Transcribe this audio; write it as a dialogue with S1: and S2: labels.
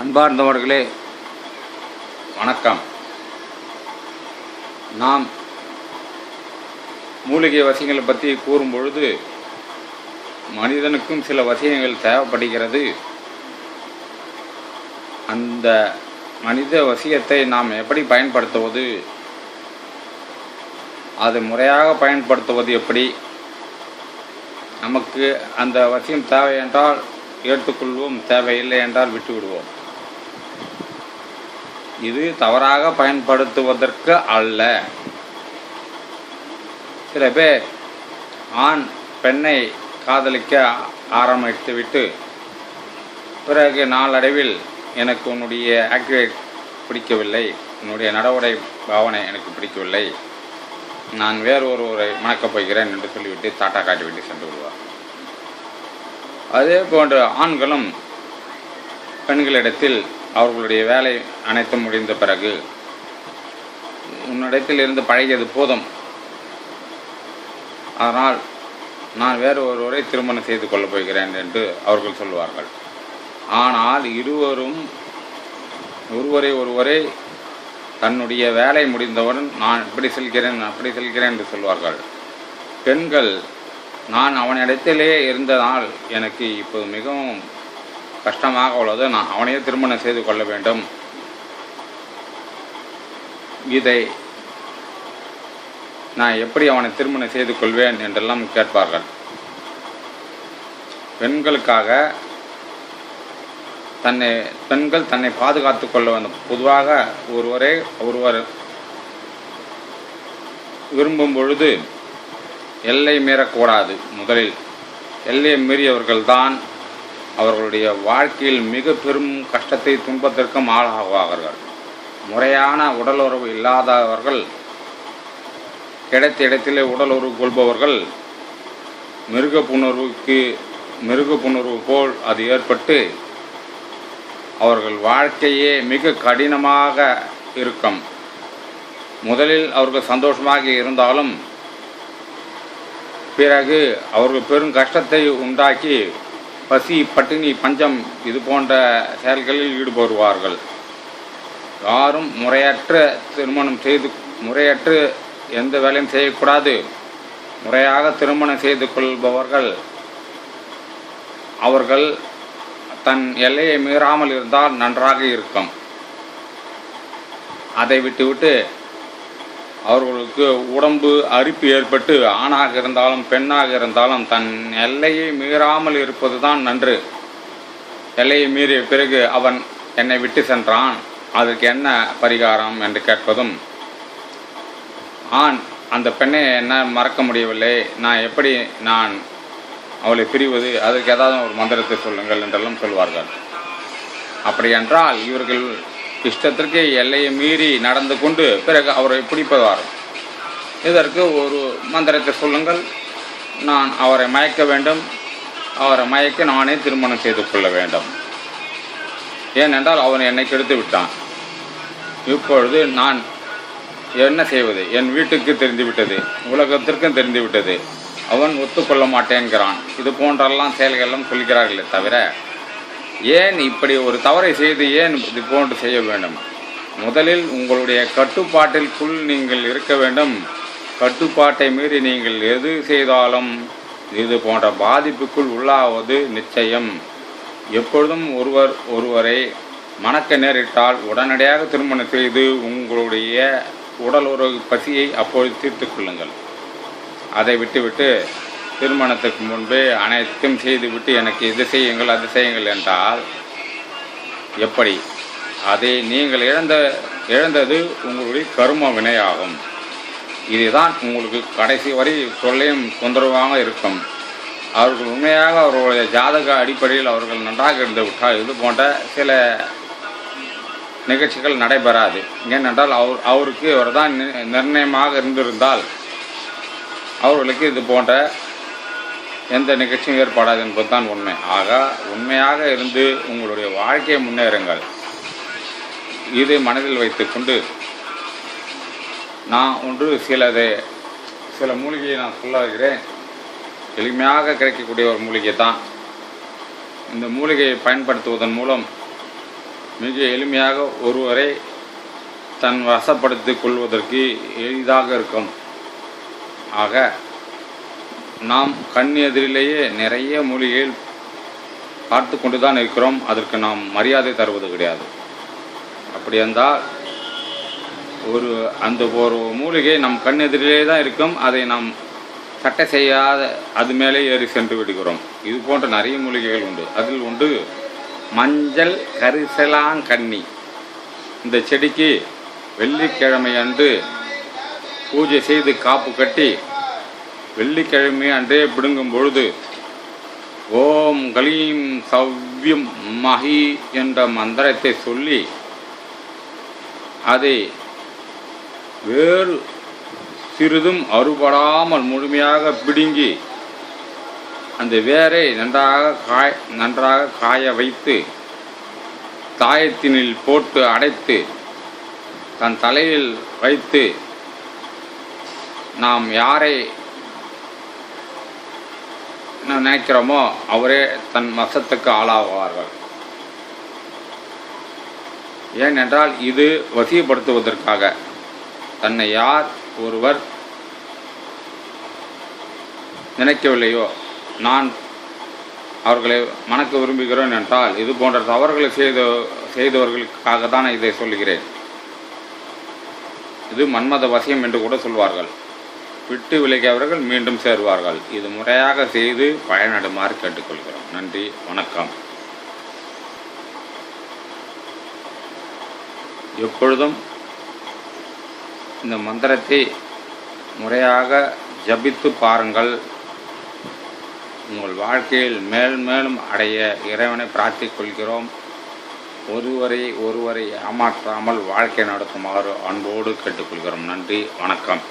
S1: அன்பார்ந்தவர்களே வணக்கம். நாம் மூலிகை வசியங்களை பற்றி கூறும் பொழுது மனிதனுக்கும் சில வசியங்கள் தேவைப்படுகிறது. அந்த மனித வசியத்தை நாம் எப்படி பயன்படுத்துவது? அதை முறையாக பயன்படுத்துவது எப்படி? நமக்கு அந்த வசியம் தேவை என்றால் ஏற்றுக்கொள்வோம். தேவையில்லை என்றால் விட்டுவிடுவோம். இது தவறாக பயன்படுத்துவதற்கு அல்ல. சில பேர் ஆண் பெண்ணை காதலிக்க ஆரம்பித்துவிட்டு பிறகு நாளடைவில் எனக்கு உன்னுடைய ஆக்டிவேட் பிடிக்கவில்லை உன்னுடைய நடவடை பாவனை எனக்கு பிடிக்கவில்லை நான் வேறு ஒருவரை மணக்கப் போகிறேன் என்று சொல்லிவிட்டு தாட்டா காட்டிவிட்டு சென்று விடுவார். அதே போன்று ஆண்களும் பெண்களிடத்தில் அவர்களுடைய வேலை அனைத்தும் முடிந்த பிறகு உன்னிடத்தில் இருந்து பழகியது போதும். அதனால் நான் வேறு ஒருவரை திருமணம் செய்து கொள்ளப் போகிறேன் என்று அவர்கள் சொல்லுவார்கள். ஆனால் இருவரும் ஒருவரை ஒருவரை தன்னுடைய வேலை முடிந்தவுடன் நான் இப்படி செல்கிறேன் அப்படி செல்கிறேன் என்று சொல்வார்கள். பெண்கள் நான் அவனிடத்திலே இருந்ததால் எனக்கு இப்போது மிகவும் கஷ்டமாக உள்ளது நான் அவனையே திருமணம் செய்து கொள்ள வேண்டும். இதை நான் எப்படி அவனை திருமணம் செய்து கொள்வேன் என்றெல்லாம் கேட்பார்கள். பெண்களுக்காக தன்னை பெண்கள் தன்னை பாதுகாத்து கொள்ள வேண்டும். பொதுவாக ஒருவரே ஒருவர் விரும்பும் பொழுது எல்லை மீறக்கூடாது முதலில். எல்லையை மீறியவர்கள்தான் அவர்களுடைய வாழ்க்கையில் மிக பெரும் கஷ்டத்தை துன்பத்திற்கும் ஆளாகுவார்கள். முறையான உடலுறவு இல்லாதவர்கள் கிடைத்த இடத்திலே உடலுறவு கொள்பவர்கள் மிருக புணர்வுக்கு மிருக புணர்வு போல் அது ஏற்பட்டு அவர்கள் வாழ்க்கையே மிக கடினமாக இருக்கும். முதலில் அவர்கள் சந்தோஷமாக இருந்தாலும் பிறகு அவர்கள் பெரும் கஷ்டத்தை உண்டாக்கி பசி பட்டினி பஞ்சம் இது போன்ற செயல்களில் ஈடுபடுவார்கள். யாரும் முறையற்ற திருமணம் செய்து முறையற்று எந்த வேலையும் செய்யக்கூடாது. முறையாக திருமணம் செய்து கொள்பவர்கள் அவர்கள் தன் எல்லையை மீறாமல் இருந்தால் நன்றாக இருக்கும். அதை விட்டுவிட்டு அவர்களுக்கு உடம்பு அரிப்பு ஏற்பட்டு ஆணாக இருந்தாலும் பெண்ணாக இருந்தாலும் தன் எல்லையை மீறாமல் இருப்பது தான் நன்று. எல்லையை மீறிய பிறகு அவன் என்னை விட்டு சென்றான். அதற்கு என்ன பரிகாரம் என்று கேட்பதும் ஆண் அந்த பெண்ணை என்ன மறக்க முடியவில்லை. நான் எப்படி நான் அவளை பிரிவது? அதற்கு ஏதாவது ஒரு மந்திரத்தை சொல்லுங்கள் என்றெல்லாம் சொல்வார்கள். அப்படியென்றால் இவர்கள் இஷ்டத்திற்கு எல்லையை மீறி நடந்து கொண்டு பிறகு அவரை பிடிப்பதார். இதற்கு ஒரு மந்திரத்தை சொல்லுங்கள். நான் அவரை மயக்க வேண்டும். அவரை மயக்க நானே திருமணம் செய்து கொள்ள வேண்டும். ஏனென்றால் அவன் என்னை கெடுத்து விட்டான். இப்பொழுது நான் என்ன செய்வது? என் வீட்டுக்கு தெரிந்துவிட்டது உலகத்திற்கும் தெரிந்துவிட்டது அவன் ஒத்துக்கொள்ள மாட்டேன்கிறான். இது போன்றெல்லாம் செயல்களெல்லாம் சொல்கிறார்களே தவிர ஏன் இப்படி ஒரு தவறை செய்து ஏன் இது போன்று செய்ய வேண்டும்? முதலில் உங்களுடைய கட்டுப்பாட்டிற்குள் நீங்கள் இருக்க வேண்டும். கட்டுப்பாட்டை மீறி நீங்கள் எது செய்தாலும் இது போன்ற பாதிப்புக்குள் உள்ளாவது நிச்சயம். எப்பொழுதும் ஒருவர் ஒருவரை மணக்க நேரிட்டால் உடனடியாக திருமணம் செய்து உங்களுடைய உடல் உறவு பசியை அப்பொழுது தீர்த்து கொள்ளுங்கள். அதை விட்டுவிட்டு திருமணத்துக்கு முன்பே அனைத்தும் செய்துவிட்டு எனக்கு இது செய்யுங்கள் அது செய்யுங்கள் என்றால் எப்படி? அதை நீங்கள் இழந்த இழந்தது உங்களுடைய கரும வினையாகும். இதுதான் உங்களுக்கு கடைசி வரை தொல்லையும் தொந்தரவாக இருக்கும். அவர்கள் உண்மையாக அவர்களுடைய ஜாதக அடிப்படையில் அவர்கள் நன்றாக இருந்து விட்டால் இது போன்ற சில நிகழ்ச்சிகள் நடைபெறாது. ஏனென்றால் அவர் அவருக்கு அவர் தான் நிர்ணயமாக இருந்திருந்தால் அவர்களுக்கு இது போன்ற எந்த நிகழ்ச்சியும் ஏற்படாது என்பது தான் உண்மை. ஆக உண்மையாக இருந்து உங்களுடைய வாழ்க்கையை முன்னேறுங்கள். இது மனதில் வைத்துக்கொண்டு நான் ஒன்று சிலது சில மூலிகையை நான் சொல்ல வைக்கிறேன் எளிமையாக கிடைக்கக்கூடிய ஒரு மூலிகை தான். இந்த மூலிகையை பயன்படுத்துவதன் மூலம் மிக எளிமையாக ஒருவரை தன் வசப்படுத்திக் கொள்வதற்கு எளிதாக இருக்கும். ஆக நாம் கண் எதிரிலேயே நிறைய மூலிகைகள் பார்த்து கொண்டு தான் இருக்கிறோம். அதற்கு நாம் மரியாதை தருவது கிடையாது. அப்படி இருந்தால் ஒரு அந்த ஒரு மூலிகை நம் கண் எதிரிலே தான் இருக்கும். அதை நாம் சட்டை செய்யாத அது மேலே ஏறி சென்று விடுகிறோம். இது போன்ற நிறைய மூலிகைகள் உண்டு. அதில் உண்டு மஞ்சள் கரிசலாங்கண்ணி இந்த செடிக்கு வெள்ளிக்கிழமை அன்று பூஜை செய்து காப்பு கட்டி வெள்ளிக்கிழமை அன்றே பிடுங்கும் பொழுது ஓம் கலீம் சவ்யம் மஹி என்ற மந்திரத்தை சொல்லி அதை வேறு சிறிதும் அறுபடாமல் முழுமையாக பிடுங்கி அந்த வேரை நன்றாக காய் நன்றாக காய வைத்து தாயத்தினில் போட்டு அடைத்து தன் தலையில் வைத்து நாம் யாரை நினைக்கிறோமோ அவரே தன் வசத்துக்கு ஆளாவார்கள். ஏனென்றால் இது வசியப்படுத்துவதற்காக. தன்னை யார் ஒருவர் நினைக்கவில்லையோ நான் அவர்களை மணக்க விரும்புகிறேன் என்றால் இது போன்ற தவறுகளை செய்த செய்தவர்களுக்காக தான் இதை சொல்கிறேன் இது மன்மத வசியம் என்று கூட சொல்வார்கள். விட்டு விலகியவர்கள் மீண்டும் சேருவார்கள். இது முறையாக செய்து பயனடுமாறு கேட்டுக்கொள்கிறோம். நன்றி வணக்கம். எப்பொழுதும் இந்த மந்திரத்தை முறையாக ஜபித்து பாருங்கள். உங்கள் வாழ்க்கையில் மேல் மேலும் அடைய இறைவனை பிரார்த்திக் கொள்கிறோம் ஒருவரை ஒருவரை ஏமாற்றாமல் வாழ்க்கை நடத்துமாறு அன்போடு கேட்டுக்கொள்கிறோம். நன்றி வணக்கம்.